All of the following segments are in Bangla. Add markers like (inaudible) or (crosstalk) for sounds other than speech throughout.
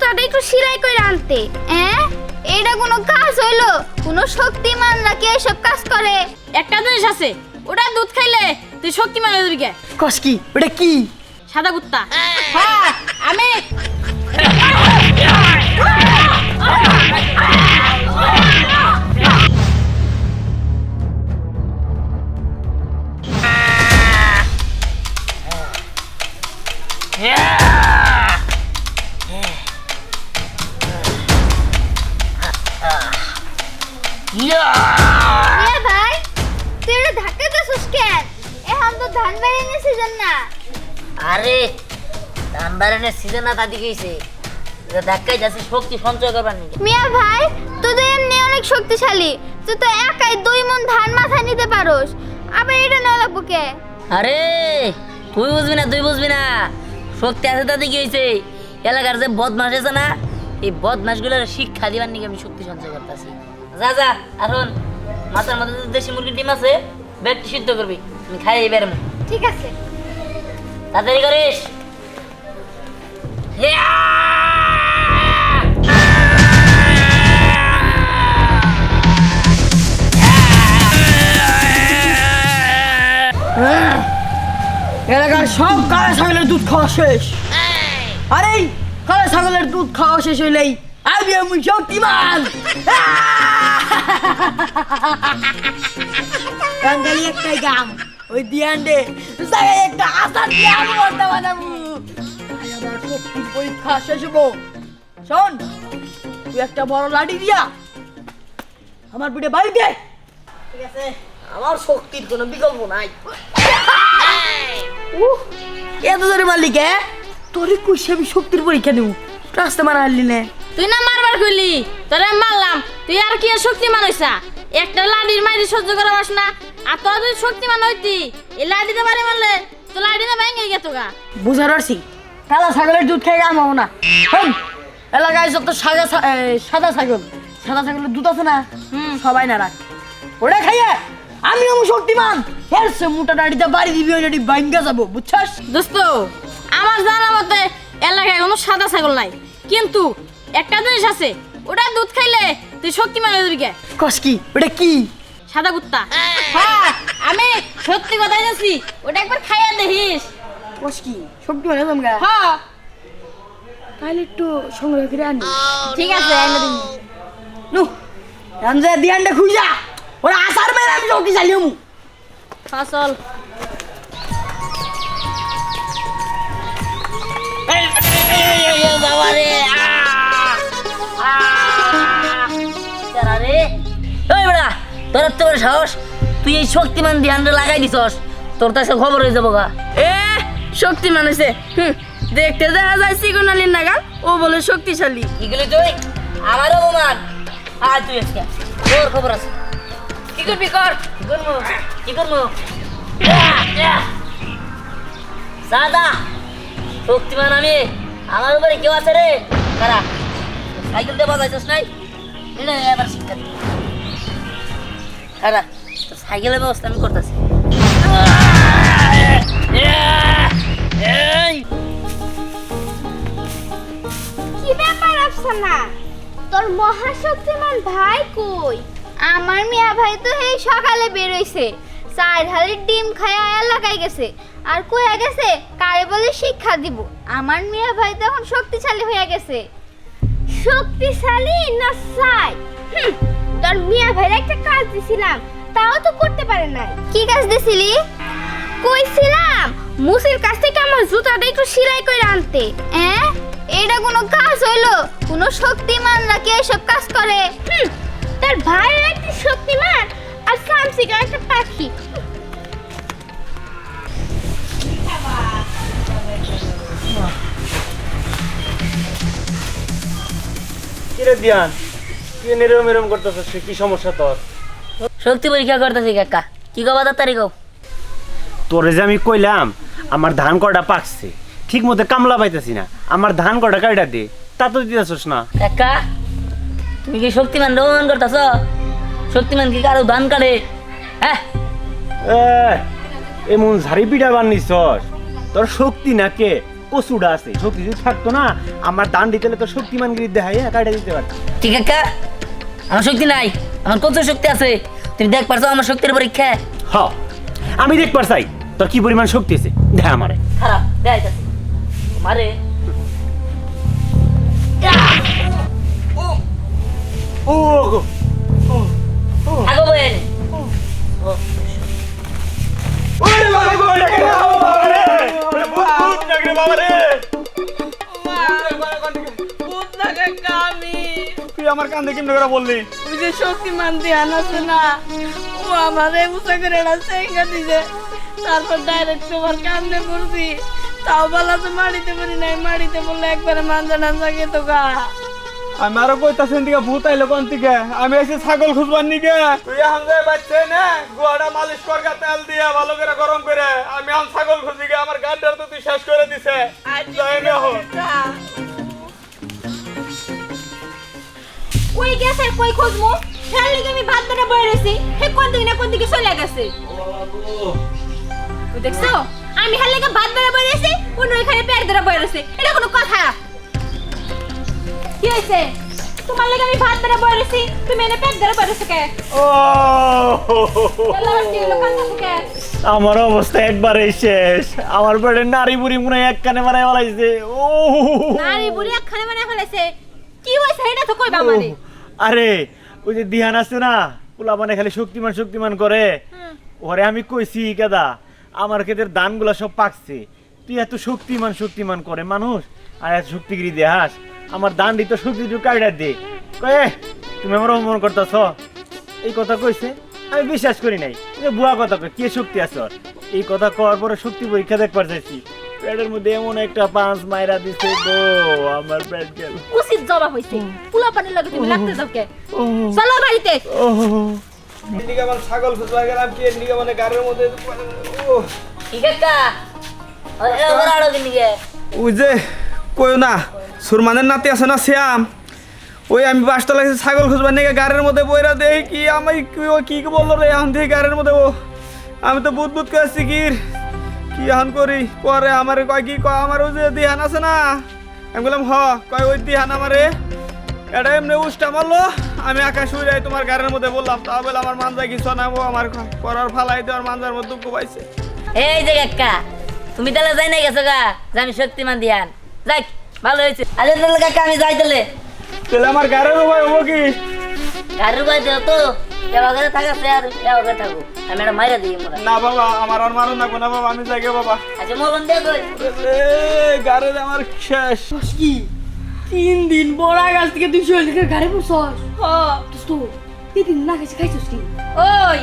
জুতাটা একটু সেলাই করে আনতে। হ্যাঁ এটা কোনো কাজ হইল? কোনো শক্তিমান নাকি এসব কাজ করে? একটা জিনিস আছে ওটা দুধ খাইলে তুই শক্তিমান হয়ে যাবি কে কস কি? ওটা কি? সাদা কুত্তা। (laughs) হ্যাঁ আমি মিয়া ভাই তুই এটা ধাক্কা দিছিস কেন এখন তো ধান সিজন না আরে ধান সিজন না ধাক্কাই যাচ্ছে শক্তি সঞ্চয় করবার নিকে। মিয়া ভাই তুই তো এমনি অনেক শক্তিশালী। তুই তো একাই দুই মন ধান নিতে পারোস। আবার এটা না লাগবো কে? আরে তুই বুঝবি না তুই বুঝবি না। শক্তি আছে তাতে কি হয়েছে? এলাকার যে বদমাস আছে না এই বদমাসগুলোর শিক্ষা দিবার নিকে আমি শক্তি সঞ্চয় করতেছি। যা যা এখন মাথার মধ্যে দেশি মুরগির ডিম আছে ব্যাগটি সিদ্ধ করবি আমি খাই এবার ঠিক আছে। তাড়াতাড়ি করিস। এলাকার সব কালা ছাগলের দুধ খাওয়া শেষ। আরে কালা ছাগলের দুধ খাওয়া শেষ হইলেই আমি আমি শক্তিমান বাঙালি একটাই গাম ওই দিয়ান্ডে জায়গায় একটা আসার দিয়ে আমি বলতে বানাবো। আজ আমার শক্তির পরীক্ষা শেষ হব। শোন তুই একটা বড় লাঠি দিয়া আমার পিঠে বাড়ি দে। ঠিক আছে? আমার শক্তির কোনো বিকল্প নাই। এত জোরে মারলি কে? তোরে কইছি আমি শক্তির পরীক্ষা দেবো। রাস্তা মারা হারলি নে। তুই না মারবার কইলি? তোরে মারলাম। তুই আর কি শক্তিমান হইছা? একটা লাডির মাইরি সহ্য করা পাস না। আর তোর যদি শক্তিমান হইতি এই লাডিতে বাড়ি মারলে তো লাডিতে ভেঙে গেত গা। বুঝার পারছি। কালা ছাগলের দুধ খেয়ে গাম না হন এলাকায় যত সাদা সাদা ছাগল। সাদা ছাগলের দুধ আছে না? হুম। সবাই না রাখ। ওটা খাইয়ে আমি আমি শক্তিমান। হেরছে মোটা দাড়িতে বাড়ি দিবি ওই দাড়ি বাইঙ্গা যাব বুঝছস? দোস্ত আমার জানা মতে এলাকায় কোনো সাদা ছাগল নাই। কিন্তু একটা জিনিস আছে ওটা দুধ খাইলে তুই শক্তিমান হয়ে যাবি কে কস কি ওটা কি সাদা কুত্তা হ্যাঁ আমি সত্যি কথাই যাচ্ছি ওটা একবার খাইয়া দেখিস কস কি শক্তিমান হলাম গা হ্যাঁ তাহলে একটু সংগ্রহ করে আনি ঠিক আছে এনে দিন নু রামজা দিয়ানটা খুঁজা ওরা আসার মেরে আমি শক্তিশালী হমু ফসল বাবা রে রে ওই বেড়া তোর তো বড় সাহস? তুই এই শক্তিমান ধ্যানটা লাগাই দিছস তোর কাছে খবর হয়ে যাব গা এ শক্তিমান হয়েছে হুম দেখতে দেখা যায় সিগনালির নাগাল ও বলে শক্তিশালী। এগুলি তুই? আমারও অপমান। আর তুই আজকে তোর খবর আছে। কি করবি কর। কি করব? কি করব? সাদা শক্তিমান আমি আমার উপরে কেউ আছে রে? কারা সাইকেল দিয়ে বাজাইছিস নাই? এটা এবার শিক্ষা দিই কারা তো সাইকেলের ব্যবস্থা আমি করতেছি। এই! কি ব্যাপার আফসানা? তোর মহাশক্তিমান ভাই কই? আমার মিয়া ভাই তো এই সকালে বেরোইছে। চার হালির ডিম খায়া এলাকায় গেছে। আর কইয়া গেছে কারে বলে শিক্ষা দিব? আমার মিয়া ভাই তো এখন শক্তিশালী হয়ে গেছে। শক্তিশালী না সাই হুম, তোর মিয়া ভাইয়ের একটা কাজ দিছিলাম তাও তো করতে পারে নাই। কি কাজ দিছিলি? কইছিলাম মুসির কাছ থেকে আমার জুতাটা একটু সেলাই করে আনতে। হ্যাঁ এটা কোনো কাজ হইল? কোনো শক্তিমান নাকি এসব কাজ করে? হুম, তার ভাইয়ের একটা শক্তিমান আর সামসিকা একটা পাখি। কিরে দিয়ান? তুই এরম এরম করতেছিস সে কি সমস্যা তোর? শক্তি পরীক্ষা করতেছি কাকা। কি কবা তাড়াতাড়ি কও তোরে যে আমি কইলাম আমার ধান কটা পাকছে ঠিক মতো কামলা পাইতেছি না। আমার ধান কটা কাইটা দে তা তো দিতেছিস না। কাকা তুমি কি শক্তিমান রোমান করতেছ? শক্তিমান কি কারও ধান কাটে? হ্যাঁ? এ, এমন ঝাড়ি পিঠা বানিয়েছস তোর শক্তি নাকে কচুটা আছে শক্তি যদি থাকতো না আমার দান দিতে তো শক্তিমান গিরি দেখাই কাটা দিতে পারত ঠিক আছে আমার শক্তি নাই আমার কত শক্তি আছে তুমি দেখ পারছ আমার শক্তির পরীক্ষা হ আমি দেখ পার চাই তোর কি পরিমাণ শক্তি আছে দেখ আমারে খারাপ দেখ মারে ও গো। আগো বয়েন ওরে বাবা গো, ওরে বাবা রে। ওরে ভূত, নাকি বাবা রে। তুই আমার কান্দে কেমনে বললি তুই যে ধ্যান আছে না ও আমারে উঁচা করে এটা দিছে তারপর ডাইরেক্ট তোমার কান্দে পড়ছি তাও বলা তো মারিতে পারি নাই, মারিতে বললে একবারে মাঞ্জা জাগে তো গা আমি আরও কইতাছেন দিকে ভূত আইলো কোন দিকে আমি এসে ছাগল খুঁজবার নিকে। তুই এখন যে বাচ্চা না গুয়াটা মালিশ করগা তেল দিয়া ভালো করে গরম করে। আমি এখন ছাগল খুঁজি গে আমার গানটার তো তুই শেষ করে দিছে। যাই না হো। কই গেছে কই খুঁজমু? ফের লিগে আমি ভাত বানা বয়ে রয়েছি হে কোন দিকে না কোন দিকে চলে গেছে। তুই দেখছ? আমি হার লেগে ভাত বানা বয়ে রয়েছি অন্য এখানে পেট ধরে বয়ে রয়েছে এটা কোনো কথা। কি তোমার লেগে আমি ভাত তুমি এনে পেট ধরে কে? ও। আমার অবস্থা একবারে শেষ। আমার পেটে নারী বুড়ি মনে এক কানে মারাই বলাইছে ও। নারী বুড়ি মানে ফেলেছে কি হয়েছে এটা তো কইবা মানে আরে ওই যে দিহান আছে না পোলা মানে খালি শক্তিমান শক্তিমান করে। ওরে আমি কইছি কেদা আমার ক্ষেতের দানগুলা সব পাকছে। তুই এত শক্তিমান শক্তিমান করে মানুষ আর এত শক্তিগিরি দেহাস। আমার দান দিত শক্তি তুই কাইডা দে কয়ে তুমি আমার অপমান করতেছ এই কথা কইছে আমি বিশ্বাস করি নাই যে বুয়া কথা কই কে শক্তি আছে ওর এই কথা কওয়ার পরে শক্তি পরীক্ষা দেখবার চাইছি পেটের মধ্যে এমন একটা পাঁচ মাইরা দিছে গো আমার পেট গেল উচিত জবাব হইছে পোলা পানির লাগে তুমি লাগতে যাও কে চলো বাড়িতে এদিকে আমার ছাগল খুঁজবার গেলাম কি এদিকে মানে গাড়ির মধ্যে ও ঠিক আছে ওই যে কই না সুরমানের নাতি আছে না শ্যাম? ওই আমি বাসটা লাগছে ছাগল খুঁজবার নিয়ে গাড়ির মধ্যে বইরা দেই কি আমি কি বলল রে এখন থেকে গাড়ির মধ্যে? ও, আমি তো বুধ বুধ করছি কি কি এখন করি? পরে আমার কয় কি কয় আমার ওই যে দিহান আছে না? আমি বললাম, হ, কয় ওই দিহান আমারে? এটা এমনি উষ্টা মারলো। আমি আকাশ উড়ে তোমার গাড়ির মধ্যে বললাম, তা বলে আমার মানজা কিছু নামো আমার করার ফালাই দেওয়ার মানজার মধ্যে দুঃখ পাইছে। এই যে কাকা, তুমি তাহলে যাই না গেছো গা যে আমি শক্তিমান দিয়ান যাই। ভালো হয়েছে। আরে তাহলে কাকা আমি যাই তাহলে। তাহলে আমার গাড়ির উপায় হব কি? গাড়ির বাই দেও তো। এবার ঘরে থাকাছে আর এবার ঘরে থাকো আমি এটা মাইরা দিই মোরা না বাবা আমার আর মারো না না বাবা আমি যাই গে বাবা। আচ্ছা কই? গাড়ির আমার শেষ। কি? তিন দিন বড়া গাছ থেকে তুই শরীর গাড়ি বসস। হ্যাঁ। তো দিন না খাইছিস খাইছিস কি? ওই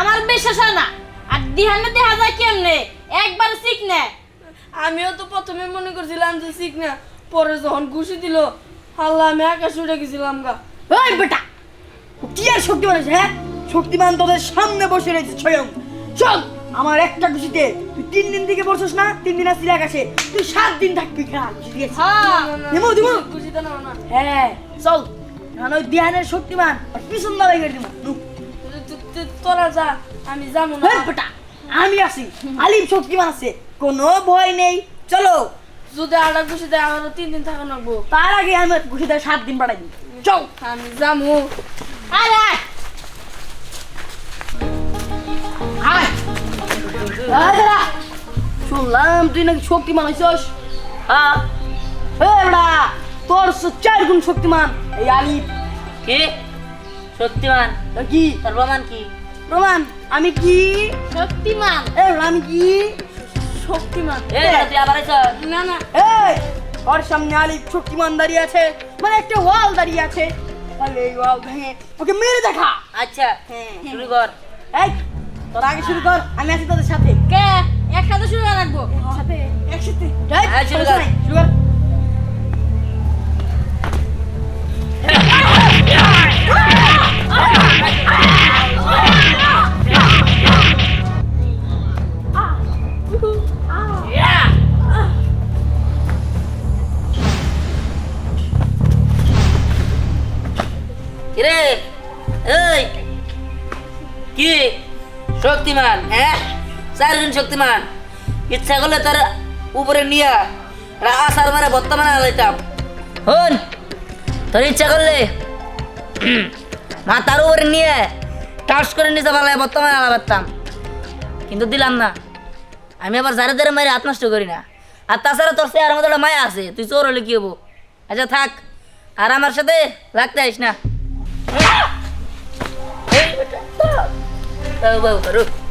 আমার বিশ্বাস হয় না। আর দিহানে দেখা যায় কেমনে? একবার শিখ নে। আমিও তো প্রথমে মনে করছিলাম যে শিখ না। পরে যখন ঘুষি দিল আল্লাহ আমি আকাশ উঠে গেছিলাম গা। ওই বেটা কি আর শক্তিমান আছে হ্যাঁ? শক্তিমান তোদের সামনে বসে রয়েছে স্বয়ং। চল আমার একটা খুশিতে তুই তিন দিন থেকে বসছিস না তিন দিন আসছিলি আকাশে তুই সাত দিন থাকবি খা খুশি দিয়েছি দিমু দিমু হ্যাঁ চল। কারণ ওই দিহানের শক্তিমান আর পিছন দাবাই করে দিমু তোরা যা আমি যাব না। বেটা আমি আছি। আলিম শক্তিমান আছে। কোনো ভয় নেই। চলো। যদি আটা ঘুষিতে আমার তিন দিন থাকা লাগবো। তার আগে আমি ঘুষিতে সাত দিন বাড়াই দিই চল। আমি যাব আয়। আয় শুনলাম তুই নাকি শক্তিমান হইছস? হ্যাঁ? তোর চার গুণ শক্তিমান এই আলিফ। কি? শক্তিমান? কি? তার প্রমাণ কি? প্রমাণ? আমি কি? শক্তিমান। আমি কি? শক্তিমান এই তুই আবার আইছ না না। এই ওর সামনে আলিফ শক্তিমান দাঁড়িয়ে আছে মানে একটা ওয়াল দাঁড়িয়ে আছে। তাহলে ওয়াল ভেঙে ওকে মেরে দেখা। আচ্ছা হ্যাঁ শুরু কর। এই তোর আগে শুরু কর আমি আছি তোদের সাথে। কে? একসাথে শুরু করা রাখব সাথে একসাথে। হ্যাঁ, শুরু কর। শুরু কর কিরে। কি? শক্তিমান। হ্যাঁ? চারজন শক্তিমান। ইচ্ছা করলে তার উপরে নিয়া আসার মানে বর্তমানে আলাইতাম হন তোর ইচ্ছা করলে মাথার উপরে নিয়ে টাস করে নিতে পারলে বর্তমানে আলা পারতাম। কিন্তু দিলাম না। আমি আবার যারে যারে মারি হাত নষ্ট করি না। আর তাছাড়া তোর সে আর মতো মায়া আছে। তুই চোর হলে কি হব? আচ্ছা থাক। আর আমার সাথে লাগতে আইস না। এই বেটা, বাবু, বাবু, বাবু,